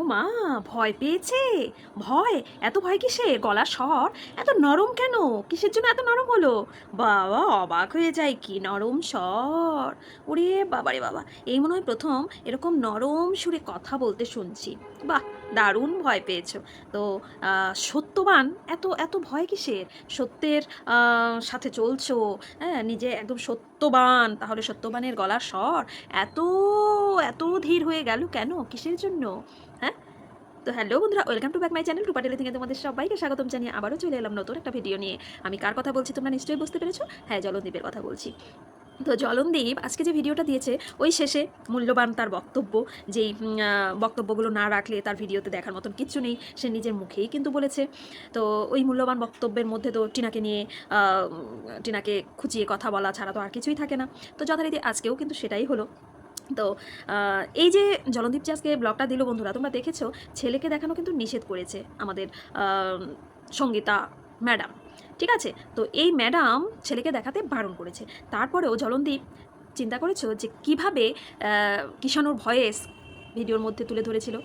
ও মা, ভয় পেয়েছে? ভয়? এত ভয় কিসে? গলার স্বর? এত নরম কেন? কিসের জন্য এত নরম হলো? বাবা, অবাক হয়ে যায় কি নরম স্বর। ওরে বাবারে বাবা, এই মনে হয় প্রথম এরকম নরম সুরে কথা বলতে শুনছি। বাহ, দারুণ ভয় পেয়েছ। তো সত্যবান? এত এত ভয় কিসের? সত্যের সাথে চলছো? হ্যাঁ নিজে একদম সত্যবান, তাহলে সত্যবানের গলার স্বর? এত এত ধীর হয়ে গেল কেন? কিসের জন্য? তো হ্যালো বন্ধুরা, welcome to back my channel Rupa tele থেকে তোমাদের সবাইকে স্বাগতম জানিয়ে আবারও চলে এলাম নতুন একটা ভিডিও নিয়ে। আমি কার কথা বলছি তোমরা নিশ্চয়ই বুঝতে পেরেছ? হ্যাঁ জলদ্বীপের কথা বলছি। তো জলনদীপ আজকে যে ভিডিওটা দিয়েছে, ওই শেষে মূল্যবান তার বক্তব্য, যেই বক্তব্যগুলো না রাখলে তার ভিডিওতে দেখার মতন কিচ্ছু নেই, সে নিজের মুখেই কিন্তু বলেছে। তো ওই মূল্যবান বক্তব্যের মধ্যে তো টিনাকে নিয়ে টিনাকে খুঁচিয়ে কথা বলা ছাড়া তো আর কিছুই থাকে না। তো যথারীতি আজকেও কিন্তু সেটাই হলো। তো এই যে জলদীপ চাষকে ব্লগটা দিল বন্ধুরা, তোমরা দেখেছ, ছেলেকে দেখানো কিন্তু নিষেধ করেছে আমাদের সঙ্গীতা ম্যাডাম, ঠিক আছে? তো এই ম্যাডাম ছেলেকে দেখাতে বারণ করেছে। তারপরেও জলনদীপ চিন্তা করেছ যে কীভাবে কিষানোর ভয়েস ভিডিওর মধ্যে তুলে ধরেছিল?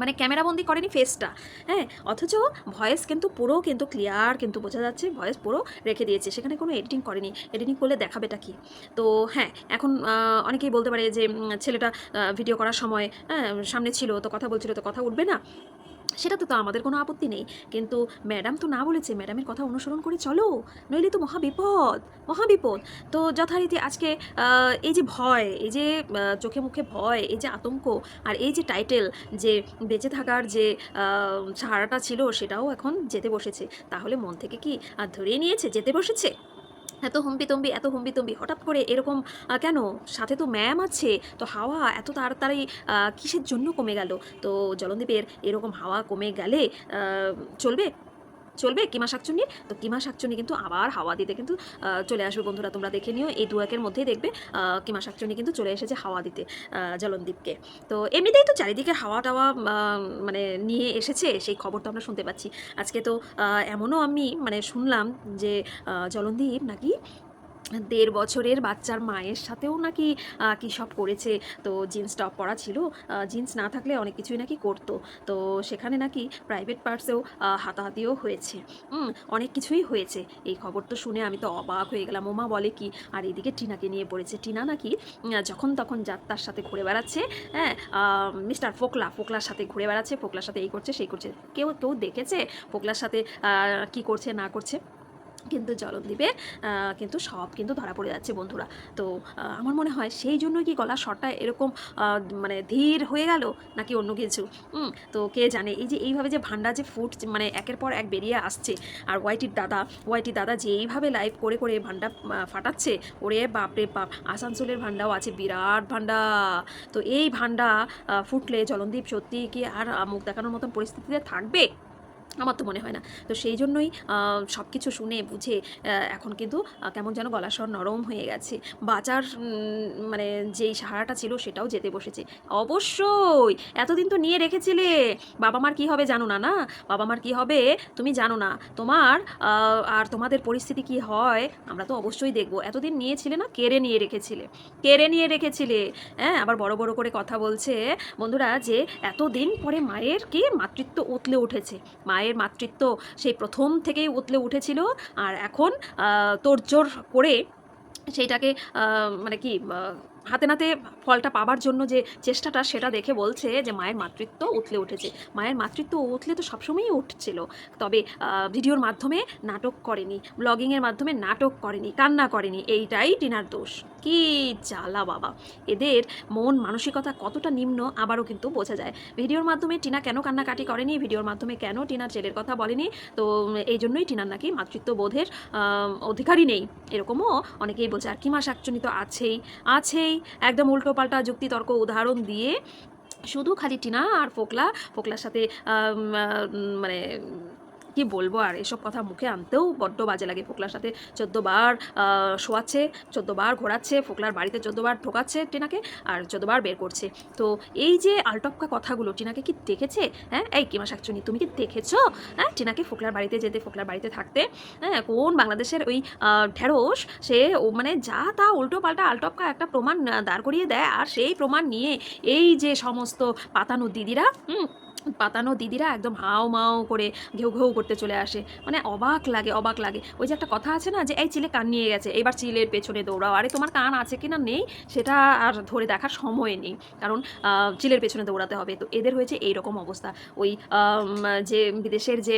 মানে ক্যামেরাবন্দি করেনি ফেসটা হ্যাঁ অথচ ভয়েস কিন্তু পুরো কিন্তু ক্লিয়ার কিন্তু বোঝা যাচ্ছে ভয়েস পুরো রেখে দিয়েছে, সেখানে কোনো এডিটিং করেনি। এডিটিং করলে দেখাবেটা কি? তো হ্যাঁ এখন অনেকেই বলতে পারে যে ছেলেটা ভিডিও করার সময় হ্যাঁ সামনে ছিল তো কথা বলছিল তো কথা উঠবে না। সেটাতে তো আমাদের কোনো আপত্তি নেই। কিন্তু ম্যাডাম তো না বলেছে, ম্যাডামের কথা অনুসরণ করে চলো। নইলে তো মহাবিপদ মহাবিপদ তো যথারীতি আজকে এই যে ভয়, এই যে চোখে মুখে ভয়, এই যে আতঙ্ক, আর এই যে টাইটেল যে বেঁচে থাকার যে সাহারাটা ছিল সেটাও এখন যেতে বসেছে। তাহলে মন থেকে কি আর ধরিয়ে নিয়েছে? যেতে বসেছে? এত হম্বিতম্বি এত হম্বিতম্বি হঠাৎ করে এরকম কেন? সাথে তো ম্যাম আছে, তো হাওয়া এত তাড়াতাড়ি কিসের জন্য কমে গেল? তো জলদ্বীপের এরকম হাওয়া কমে গেলে চলবে? চলবে? কিমা শাকচুন্নি? তো কিমা শাকচুন্নি কিন্তু আবার হাওয়া দিতে কিন্তু চলে আসবে বন্ধুরা, তোমরা দেখে নিও। এই দু একের মধ্যেই দেখবে কিমা শাকচুন্নি কিন্তু চলে এসেছে হাওয়া দিতে জলনদ্বীপকে তো এমনিতেই তো চারিদিকে হাওয়া টাওয়া মানে নিয়ে এসেছে, সেই খবর তো আমরা শুনতে পাচ্ছি। আজকে তো এমনও আমি মানে শুনলাম যে জলনদ্বীপ জলনদীপ নাকি দেড় বছরের বাচ্চার মায়ের সাথেও নাকি কী সব করেছে। তো জিন্স টপ পরা ছিল জিন্স না থাকলে অনেক কিছুই নাকি করতো। তো সেখানে নাকি প্রাইভেট পার্টসেও হাতাহাতিও হয়েছে। অনেক কিছুই হয়েছে। এই খবর তো শুনে আমি তো অবাক হয়ে গেলাম। ওমা বলে কি? আর এদিকে টিনাকে নিয়ে পড়েছে। টিনা নাকি যখন তখন যাত্রার সাথে ঘুরে বেড়াচ্ছে হ্যাঁ মিস্টার ফোকলা, ফোকলার সাথে ঘুরে বেড়াচ্ছে, ফোকলার সাথে এই করছে, সেই করছে। কেউ কেউ দেখেছে ফোকলার সাথে কি করছে, না করছে? কিন্তু জলদ্বীপে কিন্তু সব কিন্তু ধরা পড়ে যাচ্ছে বন্ধুরা। তো আমার মনে হয় সেই জন্য কি গলার স্বরটা এরকম মানে ধীর হয়ে গেল নাকি অন্য কিছু? তো কে জানে? এই যে এইভাবে যে ভান্ডা যে ফুট মানে একের পর এক বেরিয়ে আসছে, আর ওয়াইটির দাদা ওয়াইটির দাদা যে এইভাবে লাইভ করে করে ভান্ডা ফাটাচ্ছে, ওরে বাপরে বাপ, আসানসোলের ভান্ডাও আছে, বিরাট ভান্ডা তো এই ভান্ডা ফুটলে জলনদীপ সত্যি কি আর মুখ দেখানোর মতন পরিস্থিতিতে থাকবে? আমার তো মনে হয় না। তো সেই জন্যই সব কিছু শুনে বুঝে এখন কিন্তু কেমন যেন গলা স্বর নরম হয়ে গেছে। উম, মানে যেই সাহারাটা ছিল সেটাও যেতে বসেছে। অবশ্যই! এতদিন তো নিয়ে রেখেছিলে। বাবা মার কী হবে জানো না না? বাবা মার কী হবে তুমি জানো না। তোমার আর তোমাদের পরিস্থিতি কি হয় আমরা তো অবশ্যই দেখব। এতদিন নিয়েছিলে না কেড়ে নিয়ে রেখেছিলে। কেড়ে নিয়ে রেখেছিলে। হ্যাঁ আবার বড় বড় করে কথা বলছে বন্ধুরা যে এতদিন পরে মায়ের কি মাতৃত্ব উতলে উঠেছে। মায়ের মাতৃত্ব সেই প্রথম থেকেই উতলে উঠেছিল। আর এখন তোড়জোড় করে সেইটাকে মানে কি হাতে নাতে ফলটা পাবার জন্য যে চেষ্টাটা সেটা দেখে বলছে যে মায়ের মাতৃত্ব উতলে উঠেছে। মায়ের মাতৃত্ব উতলে তো সবসময়ই উঠছিল। তবে ভিডিওর মাধ্যমে নাটক করেনি ব্লগিংয়ের মাধ্যমে নাটক করেনি কান্না করেনি এইটাই টিনার দোষ। কি জ্বালা বাবা! এদের মন মানসিকতা কতটা নিম্ন আবারও কিন্তু বোঝা যায়। ভিডিওর মাধ্যমে টিনা কেন কান্নাকাটি করেনি? ভিডিওর মাধ্যমে কেন টিনার ছেলের কথা বলেনি? তো এই জন্যই টিনার নাকি মাতৃত্ব বোধের আহ, অধিকারই নেই। এরকমও অনেকেই বলছে আর কিমা শাকচুনি তো আছেই আছেই একদম উল্টোপাল্টা যুক্তি তর্ক উদাহরণ দিয়ে শুধু খালি টিনা আর ফোকলা ফোকলার সাথে মানে কি বলব? আর এসব কথা মুখে আনতেও বড্ড বাজে লাগে ফোকলার সাথে। চোদ্দোবার শোয়াচ্ছে চোদ্দোবার ঘোরাচ্ছে, ফোকলার বাড়িতে চোদ্দোবার ঢোকাচ্ছে টিনাকে আর চোদ্দোবার বের করছে। তো এই যে আলটপকা কথাগুলো টিনাকে কি দেখেছে? হ্যাঁ? এই কিমা শাকচুনি তুমি কি দেখেছ? হ্যাঁ? টিনাকে ফোকলার বাড়িতে যেতে, ফোকলার বাড়িতে থাকতে হ্যাঁ? কোন বাংলাদেশের ওই ঢেঁড়স, সে ও মানে যা তা উল্টো পাল্টা আলটপকা একটা প্রমাণ দাঁড় করিয়ে দেয়। আর সেই প্রমাণ নিয়ে এই যে সমস্ত পাতানো দিদিরা, হুম? পাতানো দিদিরা একদম হাও মাও করে ঘেউ ঘেউ করতে চলে আসে। মানে অবাক লাগে অবাক লাগে। ওই যে একটা কথা আছে না যে, এই চিলে কান নিয়ে গেছে, এবার চিলের পেছনে দৌড়াও। আরে, তোমার কান আছে কি না নেই, সেটা আর ধরে দেখার সময় নেই। কারণ চিলের পেছনে দৌড়াতে হবে। তো এদের হয়েছে এই রকম অবস্থা। ওই যে বিদেশের যে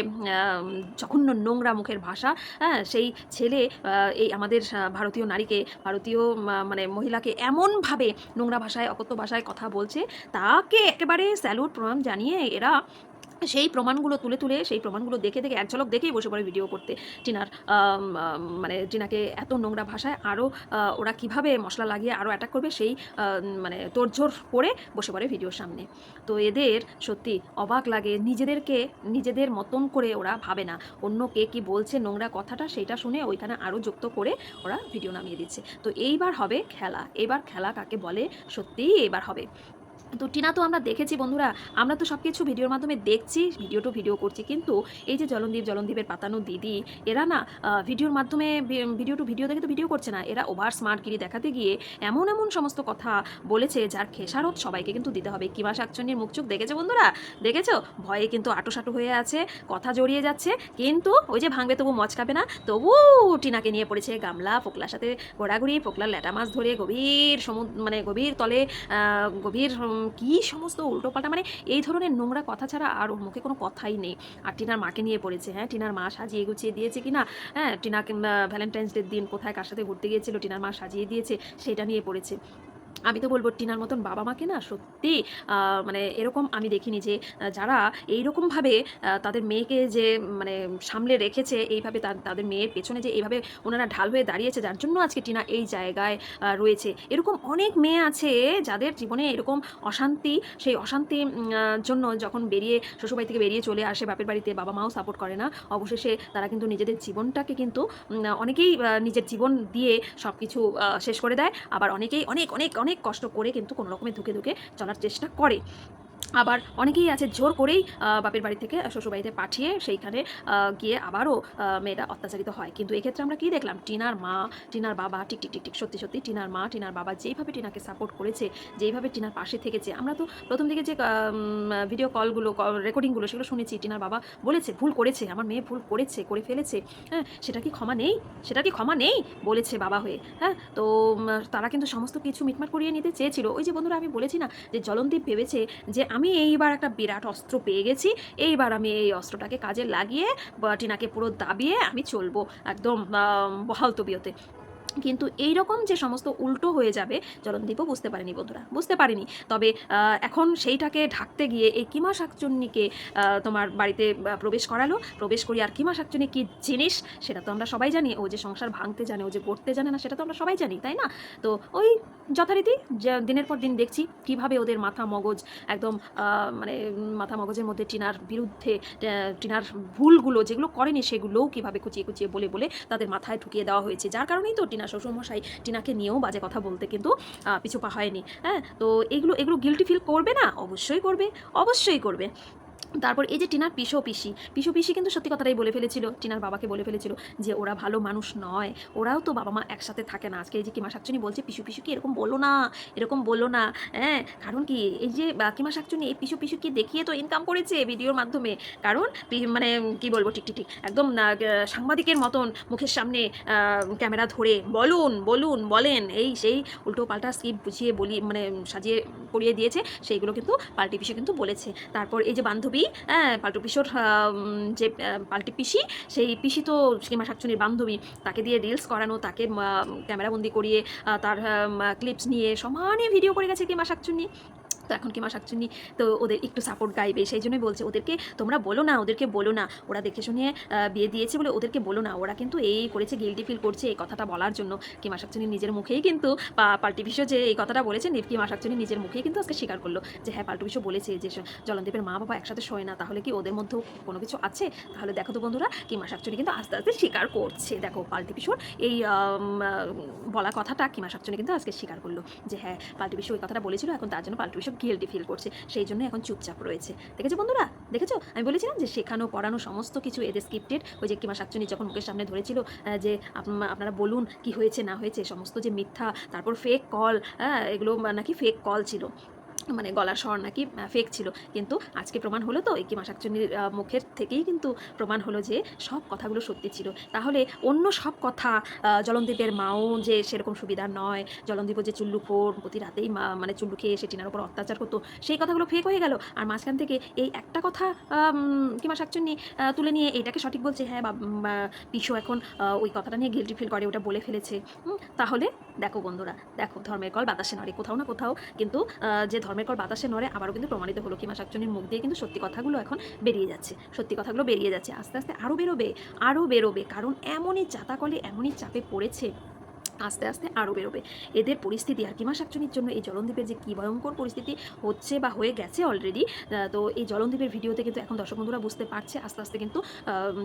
জঘন্য নোংরা মুখের ভাষা হ্যাঁ সেই ছেলে এই আমাদের ভারতীয় নারীকে, ভারতীয় মানে মহিলাকে এমনভাবে নোংরা ভাষায়, অকথ্য ভাষায় কথা বলছে, তাকে একেবারে স্যালুট প্রণাম জানিয়ে এরা সেই প্রমাণগুলো তুলে তুলে, সেই প্রমাণগুলো দেখে দেখে এক ঝলক দেখেই বসে পড়ে ভিডিও করতে। টিনার মানে টিনাকে এত নোংরা ভাষায় আরও ওরা কীভাবে মশলা লাগিয়ে আরও অ্যাটাক করবে সেই মানে তোড়জোড় করে বসে পড়ে ভিডিওর সামনে। তো এদের সত্যি অবাক লাগে, নিজেদেরকে, নিজেদের মতন করে ওরা ভাবে না। অন্য কে কি বলছে নোংরা কথাটা সেইটা শুনে ওইখানে আরও যুক্ত করে ওরা ভিডিও নামিয়ে দিচ্ছে। তো এইবার হবে খেলা। এবার খেলা কাকে বলে? সত্যিই এবার হবে। তো টিনা, তো আমরা দেখেছি বন্ধুরা, আমরা তো সব কিছু ভিডিওর মাধ্যমে দেখছি, ভিডিও টু ভিডিও করছি, কিন্তু এই যে জলনদীপ, জলনদীপের পাতানো দিদি, এরা না ভিডিওর মাধ্যমে ভিডিও টু ভিডিও দেখে তো ভিডিও করছে না, এরা ওভার স্মার্টগিরি দেখাতে গিয়ে এমন এমন সমস্ত কথা বলেছে যার খেসারত সবাইকে কিন্তু দিতে হবে। কিমা শাকচন্নির মুখ চোখ দেখেছে বন্ধুরা? দেখেছ? ভয়ে কিন্তু আটোসাটো হয়ে আছে, কথা জড়িয়ে যাচ্ছে, কিন্তু ওই যে ভাঙবে তবু মচকাবে না, তবু টিনাকে নিয়ে পড়েছে গামলা, ফোকলার সাথে ঘোরাঘুরি, ফোকলার ল্যাটা মাছ ধরে গভীর সমুদ্র মানে গভীর তলে গভীর কি সমস্ত উল্টোপাল্টা? মানে এই ধরনের নোংরা কথা ছাড়া আর ওর মুখে কোনো কথাই নেই। আর টিনার মাকে নিয়ে পড়েছে হ্যাঁ? টিনার মা সাজিয়ে গুছিয়ে দিয়েছে কি না হ্যাঁ? টিনাকে ভ্যালেন্টাইন্স ডের দিন কোথায়, কার সাথে ঘুরতে গিয়েছিল? টিনার মা সাজিয়ে দিয়েছে, সেটা নিয়ে পড়েছে। আমি তো বলব টিনার মতন বাবা মাকে না সত্যি মানে এরকম আমি দেখিনি যে যারা এইরকমভাবে তাদের মেয়েকে যে মানে সামলে রেখেছে, এইভাবে তাদের মেয়ের পেছনে যে এইভাবে ওনারা ঢাল হয়ে দাঁড়িয়েছে, যার জন্য আজকে টিনা এই জায়গায় রয়েছে। এরকম অনেক মেয়ে আছে যাদের জীবনে এরকম অশান্তি, সেই অশান্তি জন্য যখন বেরিয়ে, শ্বশুরবাড়ি থেকে বেরিয়ে চলে আসে বাপের বাড়িতে, বাবা মাও সাপোর্ট করে না, অবশেষে তারা কিন্তু নিজেদের জীবনটাকে কিন্তু অনেকেই নিজের জীবন দিয়ে সব কিছু শেষ করে দেয়। আবার অনেকেই অনেক অনেক অনেক কষ্ট করে কিন্তু কোনো রকমে ধুকে ধুকে চলার চেষ্টা করে। আবার অনেকেই আছে জোর করেই বাপের বাড়ি থেকে শ্বশুরবাড়িতে পাঠিয়ে সেইখানে গিয়ে আবারও মেয়েরা অত্যাচারিত হয়। কিন্তু এক্ষেত্রে আমরা কি দেখলাম? টিনার মা, টিনার বাবা, টিক টিক টিক টিক, সত্যি সত্যি টিনার মা, টিনার বাবা যেইভাবে টিনাকে সাপোর্ট করেছে যেইভাবে টিনার পাশে থেকেছে, আমরা তো প্রথম দিকে যে ভিডিও কলগুলো রেকর্ডিংগুলো সেগুলো শুনেছি, টিনার বাবা বলেছে, ভুল করেছে, আমার মেয়ে ভুল করেছে, করে ফেলেছে। হ্যাঁ সেটা কি ক্ষমা নেই? সেটা কি ক্ষমা নেই? বলেছে বাবা হয়ে। হ্যাঁ তো তারা কিন্তু সমস্ত কিছু মিটমাট করিয়ে নিতে চেয়েছিল। ওই যে বন্ধুরা, আমি বলেছি না যে, জলনদীপ ভেবেছে যে আমি এইবার একটা বিরাট অস্ত্র পেয়ে গেছি। এইবার আমি এই অস্ত্রটাকে কাজে লাগিয়ে, টিনাকে পুরো দাবিয়ে আমি চলবো একদম বহাল তবিয়তে। কিন্তু এই রকম যে সমস্ত উল্টো হয়ে যাবে জলনদীপও বুঝতে পারেনি বন্ধুরা, বুঝতে পারেনি। তবে এখন সেইটাকে ঢাকতে গিয়ে এই কিমা শাকচুন্নিকে তোমার বাড়িতে প্রবেশ করালো। প্রবেশ করি আর কিমা শাকচুন্নি কী জিনিস, সেটা তো আমরা সবাই জানি। ও যে সংসার ভাঙতে জানে, ও যে গড়তে জানে না, সেটা তো আমরা সবাই জানি, তাই না? তো ওই যথারীতি দিনের পর দিন দেখছি কীভাবে ওদের মাথা মগজ একদম মানে মাথা মগজের মধ্যে টিনার বিরুদ্ধে টিনার ভুলগুলো যেগুলো করেনি, সেগুলোও কীভাবে কুচিয়ে কুচিয়ে বলে বলে তাদের মাথায় ঢুকিয়ে দেওয়া হয়েছে। যার কারণেই তো টিনা শ্বশুরমশাই টিনাকে নিয়েও বাজে কথা বলতে কিন্তু পিছুপা হয়নি। হ্যাঁ তো এগুলো এগুলো গিলটি ফিল করবে না? অবশ্যই করবে অবশ্যই করবে। তারপর এই যে টিনার পিসো পিসি পিসো পিসি কিন্তু সত্যি কথাটাই বলে ফেলেছিল, টিনার বাবাকে বলে ফেলেছিল যে ওরা ভালো মানুষ নয়, ওরাও তো বাবা মা একসাথে থাকে না। আজকে এই যে কিমা শাকচুনি বলছে, পিসু কি এরকম বলো না, এরকম বলল না হ্যাঁ? কারণ কি, এই যে কিমা শাকচুনি এই পিসু পিসুকে দেখিয়ে তো ইনকাম করেছে ভিডিওর মাধ্যমে। কারণ মানে কি বলব, ঠিক ঠিক ঠিক, একদম সাংবাদিকের মতন মুখের সামনে ক্যামেরা ধরে বলুন বলুন, বলেন, এই সেই উল্টো পাল্টা স্ক্রিপ্ট বুঝিয়ে বলি মানে সাজিয়ে পড়িয়ে দিয়েছে, সেইগুলো কিন্তু পাল্টি পিসু কিন্তু বলেছে। তারপর এই যে বান্ধবী হ্যাঁ পাল্টু পিসোর যে পাল্টি পিসি, সেই পিসি তো সীমা শাকচুনির বান্ধবী। তাকে দিয়ে রিলস করানো, তাকে ক্যামেরাবন্দি করিয়ে তার ক্লিপস নিয়ে সমানে ভিডিও করে গেছে কিমা শাকচুনি। তো এখন কিমা শাকচুনি তো ওদের একটু সাপোর্ট গাইবে। সেই জন্যই বলছে, ওদেরকে তোমরা বলো না, ওদেরকে বলো না। ওরা দেখে শুনিয়ে বিয়ে দিয়েছে বলে ওদেরকে বলো না। ওরা কিন্তু এই করেছে গিল্টি ফিল করছে এই কথাটা বলার জন্য। কি কিমা শাকচুনি নিজের মুখেই কিন্তু পাল্টি বিশ্ব যে এই কথাটা বলেছে নি- কিমা শাকচুনি নিজের মুখেই কিন্তু আজকে স্বীকার করল যে হ্যাঁ পাল্টু বিশ্ব বলেছে যে জলনদীপের মা বাবা একসাথে শোয় না, তাহলে কি ওদের মধ্যেও কোনো কিছু আছে? তাহলে দেখো তো বন্ধুরা কিমা শাকচুনি কিন্তু আস্তে আস্তে স্বীকার করছে। দেখো, পাল্টি বিশ্বর এই বলা কথাটা কিমা শাকচুনি কিন্তু আজকে স্বীকার করল যে হ্যাঁ পাল্টি বিশ্ব ওই কথাটা বলেছিল, এখন তার জন্য পাল্টি বিশ্ব গিল্টি ফিল করছে। সেই জন্য এখন চুপচাপ রয়েছে। দেখেছ বন্ধুরা? দেখেছ? আমি বলেছিলাম যে শেখানো, পড়ানো সমস্ত কিছু এদের স্ক্রিপ্টেড ওই যে কিমা শাকচুনি যখন মুখের সামনে ধরেছিল যে আপ- আপনারা বলুন কি হয়েছে, না হয়েছে, সমস্ত যে মিথ্যা, তারপর ফেক কল হ্যাঁ এগুলো নাকি ফেক কল ছিল। মানে গলার স্বর নাকি ফেক ছিল। কিন্তু আজকে প্রমাণ হলো তো শাকচুনির আহ, মুখের থেকেই কিন্তু প্রমাণ হলো যে সব কথাগুলো সত্যি ছিল। তাহলে অন্য সব কথা জলনদীপের মাও যে সেরকম সুবিধা নয় জলনদীপও যে চুল্লুখোর প্রতি রাতেই মানে চুল্লু খেয়ে এসে টিনার উপর অত্যাচার করতো সেই কথাগুলো ফেক হয়ে গেল। আর মাঝখান থেকে এই একটা কথা কিমা শাকচুন্নি তুলে নিয়ে এটাকে সঠিক বলছে হ্যাঁ পিসো এখন ওই কথাটা নিয়ে গিল্টি ফিল করে ওটা বলে ফেলেছে। তাহলে দেখো বন্ধুরা দেখো ধর্মের কল বাতাসে নড়ে কোথাও না কোথাও কিন্তু যে যে ধর্মের বাতাসে নড়ে আবারও কিন্তু প্রমাণিত হলো কিমা শাকচুনির মুখ দিয়ে কিন্তু সত্যি কথাগুলো এখন বেরিয়ে যাচ্ছে। সত্যি কথাগুলো বেরিয়ে যাচ্ছে। আস্তে আস্তে আরও বেরোবে আরও বেরোবে। কারণ এমনই চাতাকলে, এমনই চাপে পড়েছে। আস্তে আস্তে আরও বেরোবে। এদের পরিস্থিতি আর কিমা শাকচুনির জন্য? এই জলনদ্বীপের যে কী ভয়ঙ্কর পরিস্থিতি হচ্ছে বা হয়ে গেছে অলরেডি তো এই জলনদ্বীপের ভিডিওতে কিন্তু এখন দর্শক বন্ধুরা বুঝতে পারছে, আস্তে আস্তে কিন্তু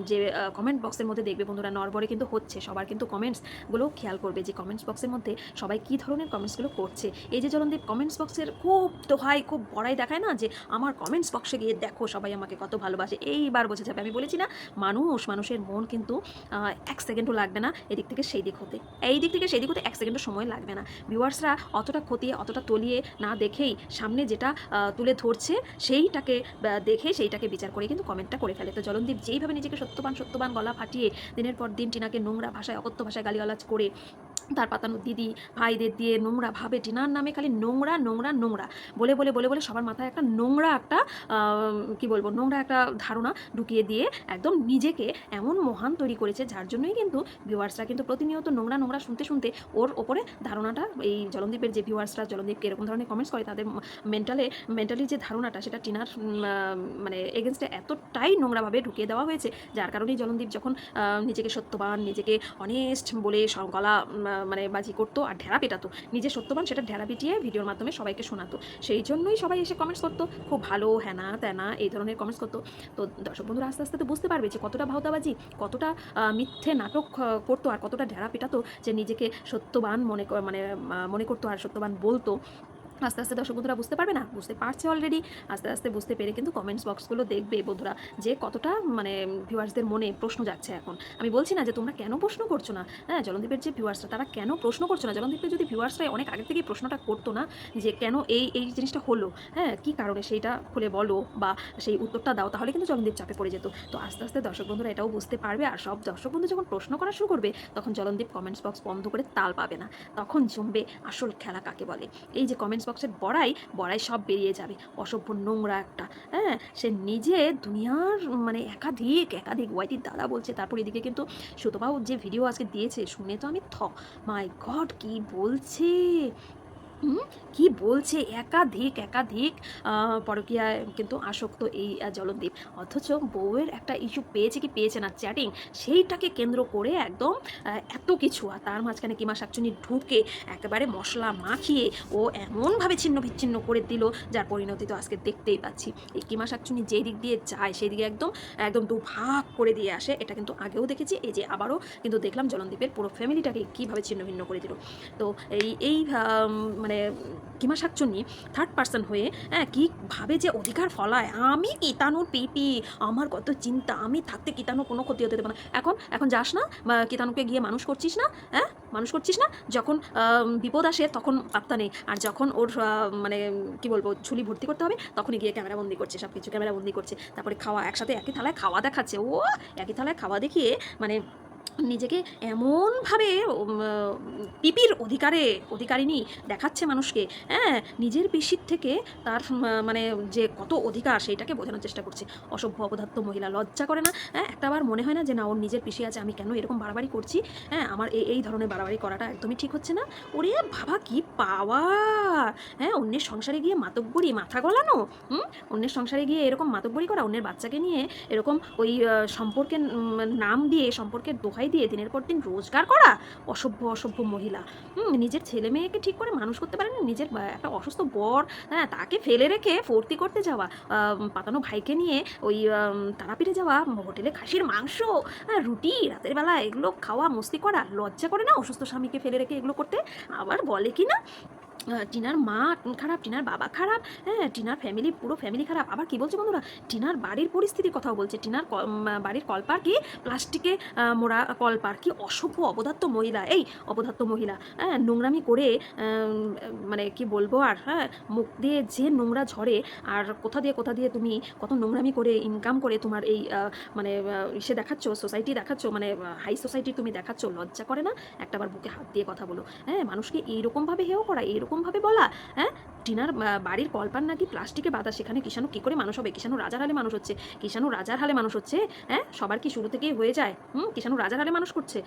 যে কমেন্ট বক্সের মধ্যে দেখবে বন্ধুরা নরবরে কিন্তু হচ্ছে, সবার কিন্তু কমেন্টসগুলো খেয়াল করবে যে কমেন্টস বক্সের মধ্যে সবাই কী ধরনের কমেন্টসগুলো করছে। এই যে জলনদীপ কমেন্টস বক্সের খুব তো দোহাই, খুব বড়াই দেখায় না যে, আমার কমেন্টস বক্সে গিয়ে দেখো সবাই আমাকে কত ভালোবাসে। এইবার বোঝা যাবে, আমি বলেছি না, মানুষ, মানুষের মন কিন্তু এক সেকেন্ডও লাগবে না, এদিক থেকে সেই দিক হতে। এই দিক থেকে সেই দিক হতে এক সেকেন্ডও সময় লাগবে না। ভিউয়ার্সরা অতটা খতিয়ে, অতটা তলিয়ে না দেখেই সামনে যেটা তুলে ধরছে সেইটাকে দেখে সেইটাকে বিচার করে কিন্তু কমেন্টটা করে ফেলে। তো জলনদীপ যেইভাবে নিজেকে সত্যবান সত্যবান গলা ফাটিয়ে দিনের পর দিন টিনাকে নোংরা ভাষায়, অকথ্য ভাষায় গালিগালাজ করে তার পাতানো দিদি, ভাইদের দিয়ে নোংরা ভাবে টিনার নামে খালি নোংরা নোংরা নোংরা। বলে বলে বলে বলে সবার মাথায় একটা নোংরা একটা কি বলব, নোংরা একটা ধারণা ঢুকিয়ে দিয়ে একদম নিজেকে এমন মহান তৈরি করেছে, যার জন্যই কিন্তু ভিউয়ার্সরা কিন্তু প্রতিনিয়ত নোংরা নোংরা শুনতে শুনতে ওর ওপরে ধারণাটা, এই জলনদীপের যে ভিউয়ার্সরা জলনদীপকে এরকম ধরনের কমেন্টস করে, তাদের মেন্টালে মেন্টালি যে ধারণাটা, সেটা টিনার মানে এগেনস্টে এতটাই নোংরাভাবে ঢুকিয়ে দেওয়া হয়েছে, যার কারণেই জলনদীপ যখন নিজেকে সত্যবান, নিজেকে অনেস্ট বলে গলা মানে বাজি করতো আর ঢেরা পেটাতো। নিজে সত্যবান সেটা ঢেরা পিটিয়ে ভিডিওর মাধ্যমে সবাইকে শোনাতো। সেই জন্যই সবাই এসে কমেন্টস করতো, খুব ভালো হ্যানা ত্যানা এই ধরনের কমেন্টস করতো। তো দর্শক বন্ধুরা, আস্তে আস্তে তো বুঝতে পারবে যে কতটা ভাওতাবাজি, কতটা মিথ্যে নাটক করতো আর কতটা ঢেরা পেটাতো যে নিজেকে সত্যবান মনে মানে মনে করতো আর সত্যবান বলতো। আস্তে আস্তে দর্শক বন্ধুরা বুঝতে পারবে না? বুঝতে পারছে অলরেডি আস্তে আস্তে বুঝতে পেরে কিন্তু কমেন্টস বক্সগুলো দেখবে বন্ধুরা। যে কতটা মানে ভিউয়ার্সদের মনে প্রশ্ন যাচ্ছে এখন। আমি বলছি না যে তোমরা কেন প্রশ্ন করছ না? হ্যাঁ জলনদীপের যে ভিউয়ার্সরা তারা কেন প্রশ্ন করছ না? জলনদীপের যদি ভিউয়ার্সরা অনেক আগে থেকেই প্রশ্নটা করতো না, যে কেন এই এই জিনিসটা হলো? হ্যাঁ কী কারণে সেইটা খুলে বলো বা সেই উত্তরটা দাও, তাহলে কিন্তু জলনদীপ চাপে পড়ে যেত। তো আস্তে আস্তে দর্শক বন্ধুরা এটাও বুঝতে পারবে। আর সব দর্শক বন্ধু যখন প্রশ্ন করা শুরু করবে, তখন জলনদীপ কমেন্টস বক্স বন্ধ করে তাল পাবে না। তখন জমবে আসল খেলা কাকে বলে? এই যে কমেন্টস বক্সের বড়াই বড়াই সব বেরিয়ে যাবে। অসভ্য নোংরা একটা হ্যাঁ? সে নিজে দুনিয়ার মানে একাধিক একাধিক ওয়াইটির দাদা বলছে। তারপর এদিকে কিন্তু সুতপাও যে ভিডিও আজকে দিয়েছে, শুনে তো আমি থ, মাই গড, কি বলছে? কি বলছে? একাধিক একাধিক পরকীয়ায় কিন্তু আসক্ত এই জলদ্বীপ। অথচ বউয়ের একটা ইস্যু পেয়েছে কি পেয়েছে না চ্যাটিং সেইটাকে কেন্দ্র করে একদম এত কিছু। আর তার মাঝখানে কিমা শাকচুনি ঢুকে একেবারে মশলা মাখিয়ে ও এমনভাবে ছিন্ন বিচ্ছিন্ন করে দিল, যার পরিণতি তো আজকে দেখতেই পাচ্ছি। এই কিমা শাকচুনি যেই দিক দিয়ে যায়, সেই দিকে একদম একদম দু ভাগ করে দিয়ে আসে। এটা কিন্তু আগেও দেখেছি, এই যে আবারও কিন্তু দেখলাম জলনদীপের পুরো ফ্যামিলিটাকে কীভাবে ছিন্ন ভিন্ন করে দিল। তো এই এই মানে কিমা শাকচুন্নি থার্ড পার্সন হয়ে হ্যাঁ কীভাবে যে অধিকার ফলায়। আমি কিতানুর পিপি। আমার কত চিন্তা। আমি থাকতে কিতানু কোনো ক্ষতি হতে দেবো না। এখন এখন যাস না, বা কিতানুকে গিয়ে মানুষ করছিস না হ্যাঁ মানুষ করছিস না, যখন বিপদ আসে তখন পাত্তা নেই। আর যখন ওর মানে কি বলব ঝুলি ভর্তি করতে হবে, তখনই গিয়ে ক্যামেরা বন্দি করছে সব কিছু ক্যামেরা বন্দি করছে। তারপরে খাওয়া, একসাথে একই থালায় খাওয়া দেখাচ্ছে। ও একই থালায় খাওয়া দেখিয়ে মানে নিজেকে এমনভাবে পিপির অধিকারে অধিকারিনী দেখাচ্ছে মানুষকে হ্যাঁ? নিজের পিসির থেকে তার মানে যে কত অধিকার সেইটাকে বোঝানোর চেষ্টা করছে। অসভ্য, অপদার্থ মহিলা লজ্জা করে না হ্যাঁ? একটা একটাবার মনে হয় না যে না, ওর নিজের পিসি আছে, আমি কেন এরকম বাড়াবাড়ি করছি? হ্যাঁ? আমার এই এই ধরনের বাড়াবাড়ি করাটা একদমই ঠিক হচ্ছে না। ওরে বাবা, কি পাওয়ার! হ্যাঁ? অন্যের সংসারে গিয়ে মাতব্বরি, মাথা গলানো, হুম? অন্যের সংসারে গিয়ে এরকম মাতব্বরি করা, অন্যের বাচ্চাকে নিয়ে এরকম ওই সম্পর্কের নাম দিয়ে, সম্পর্কের দোহাই দিয়ে দিনের পর দিন রোজগার করা অসভ্য অসভ্য মহিলা। নিজের ছেলে মেয়েকে ঠিক করে মানুষ করতে পারে না নিজের একটা অসুস্থ বর হ্যাঁ তাকে ফেলে রেখে ফুর্তি করতে যাওয়া পাতানো ভাইকে নিয়ে ওই তারাপীঠে যাওয়া হোটেলে খাসির মাংস হ্যাঁ, রুটি রাতের বেলা এগুলো খাওয়া মস্তি করা লজ্জা করে না অসুস্থ স্বামীকে ফেলে রেখে এগুলো করতে? আবার বলে কি না? টিনার মা খারাপ, টিনার বাবা খারাপ হ্যাঁ টিনার ফ্যামিলি পুরো ফ্যামিলি খারাপ। আবার কি বলছে বন্ধুরা? টিনার বাড়ির পরিস্থিতির কথাও বলছে। টিনার বাড়ির কলপার কি? প্লাস্টিকে মোড়া কলপার। কি অসভ্য অপদার্থ মহিলা। এই অপদার্থ মহিলা হ্যাঁ নোংরামি করে মানে কি বলব আর হ্যাঁ মুখ দিয়ে যে নোংরা ঝরে, আর কোথা দিয়ে কোথা দিয়ে তুমি কত নোংরামি করে ইনকাম করে তোমার এই মানে ইসে দেখাচ্ছ সোসাইটি দেখাচ্ছ মানে হাই সোসাইটি তুমি দেখাচ্ছ, লজ্জা করে না? একটাবার বুকে হাত দিয়ে কথা বলো। হ্যাঁ মানুষকে এইরকমভাবে হেও করা এইরকমভাবে বলা? হ্যাঁ টিনার বাড়ির কলপার নাকি প্লাস্টিকে বাঁধা, সেখানে কিষাণু কী করে মানুষ হবে? কিষাণু রাজার হালে মানুষ হচ্ছে। কিষাণু রাজার হালে মানুষ হচ্ছে। হ্যাঁ সবার কি শুরু থেকেই হয়ে যায়? হুম? কিষাণু রাজার হালে মানুষ করছে?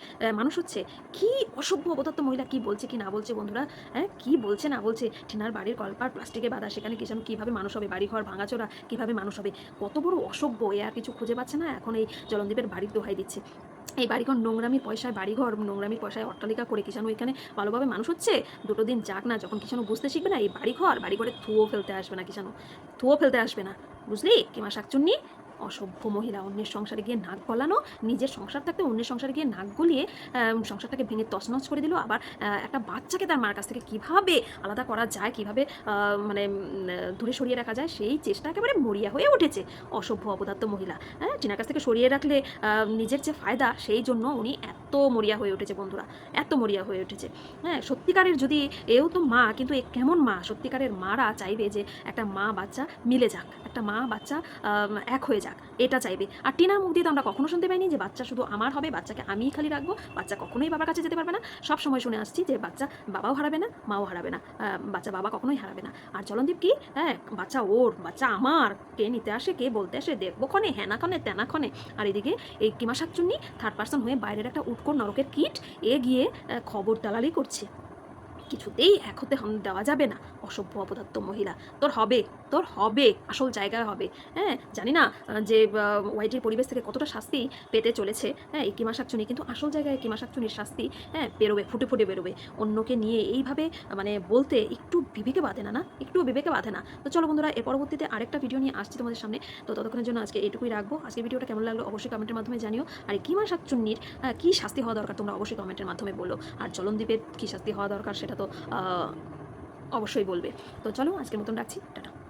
মানুষ হচ্ছে। কি অসভ্য অবদত্ত মহিলা কি বলছে কি না বলছে বন্ধুরা? হ্যাঁ কি বলছে না বলছে? টিনার বাড়ির কলপার প্লাস্টিকে বাঁধা, সেখানে কিষাণু কীভাবে মানুষ হবে? বাড়ি ঘর ভাঙাচোরা কীভাবে মানুষ হবে? কত বড় অসভ্য, এ আর কিছু খুঁজে পাচ্ছে না? এখন এই জলন্দীপের বাড়ির দোহাই দিচ্ছে। এই বাড়িঘর নোংরামি পয়সায়, বাড়িঘর নোংরামির পয়সায় অট্টালিকা করে কিষাণু এখানে ভালোভাবে মানুষ হচ্ছে? দুটো দিন যাক না, যখন কিষাণু বুঝতে শিখবে না, এই বাড়িঘর, বাড়িঘরে থুয়ো ফেলতে আসবে না কিষাণু থুয়ো ফেলতে আসবে না। বুঝলি? কিমা শাকচুন্নি? অসভ্য মহিলা, অন্যের সংসারে গিয়ে নাক গলানো, নিজের সংসার থাকতে অন্যের সংসারে গিয়ে নাক গলিয়ে সংসারটাকে ভেঙে তছনছ করে দিল, আবার একটা বাচ্চাকে তার মার কাছ থেকে কীভাবে আলাদা করা যায়, কীভাবে মানে দূরে সরিয়ে রাখা যায়, সেই চেষ্টা একেবারে মরিয়া হয়ে উঠেছে অসভ্য অপদার্থ মহিলা হ্যাঁ? টিনার কাছ থেকে সরিয়ে রাখলে নিজের যে ফায়দা, সেই জন্য উনি এত মরিয়া হয়ে উঠেছে বন্ধুরা, এত মরিয়া হয়ে উঠেছে হ্যাঁ? সত্যিকারের যদি এও তো মা, কিন্তু এ কেমন মা? সত্যিকারের মারা চাইবে যে একটা মা বাচ্চা মিলে যাক। একটা মা, বাচ্চা এক হয়ে যাক, এটা চাইবে। আর টিনার মুখ দিয়ে তো আমরা কখনো শুনতে পাইনি যে বাচ্চা শুধু আমার হবে, বাচ্চাকে আমিই খালি রাখব, বাচ্চা কখনোই বাবার কাছে যেতে পারবে না। সব সময় শুনে আসছি যে বাচ্চা বাবাও হারাবে না, মাও হারাবে না বাচ্চা বাবা কখনোই হারাবে না। আর জলনদীপ কি? হ্যাঁ বাচ্চা ওর, বাচ্চা আমার, কে নিতে আসে, কে বলতে আসে, দেখব ক্ষণে হ্যানা ক্ষণে, তেনা ক্ষণে। আর এদিকে এই কিমা শাকচুন্নি থার্ড পার্সন হয়ে বাইরের একটা উৎকর নরকের কিট এ গিয়ে খবর দালালি করছে। কিছুতেই এক হতে দেওয়া যাবে না। অসভ্য অপদার্থ মহিলা। তোর হবে তোর হবে, আসল জায়গায় হবে। হ্যাঁ জানি না যে ওয়াইটির পরিবেশ থেকে কতটা শাস্তি পেতে চলেছে। হ্যাঁ এই কিমা শাকচুনি, কিন্তু আসল জায়গায় কিমা শাকচুনির শাস্তি হ্যাঁ বেরোবে, ফুটে ফুটে বেরোবে। অন্যকে নিয়ে এইভাবে মানে বলতে একটু বিবেকে বাঁধে না না? একটু বিবেকে বাঁধে না। তো চলো বন্ধুরা এর পরবর্তীতে আরেকটা ভিডিও নিয়ে আসছি তোমাদের সামনে। তো ততক্ষণের জন্য আজকে এইটুকুই রাখব। আজকে ভিডিওটা কেমন লাগল অবশ্যই কমেন্টের মাধ্যমে জানিও। আর কিমা শাকচুন্নির কী শাস্তি হওয়া দরকার তোমরা অবশ্যই কমেন্টের মাধ্যমে বলো। আর জলনদীপের কী শাস্তি হওয়া দরকার সেটা তো অবশ্যই বলবে। তো চলো আজকের মতন রাখছি। টাটা।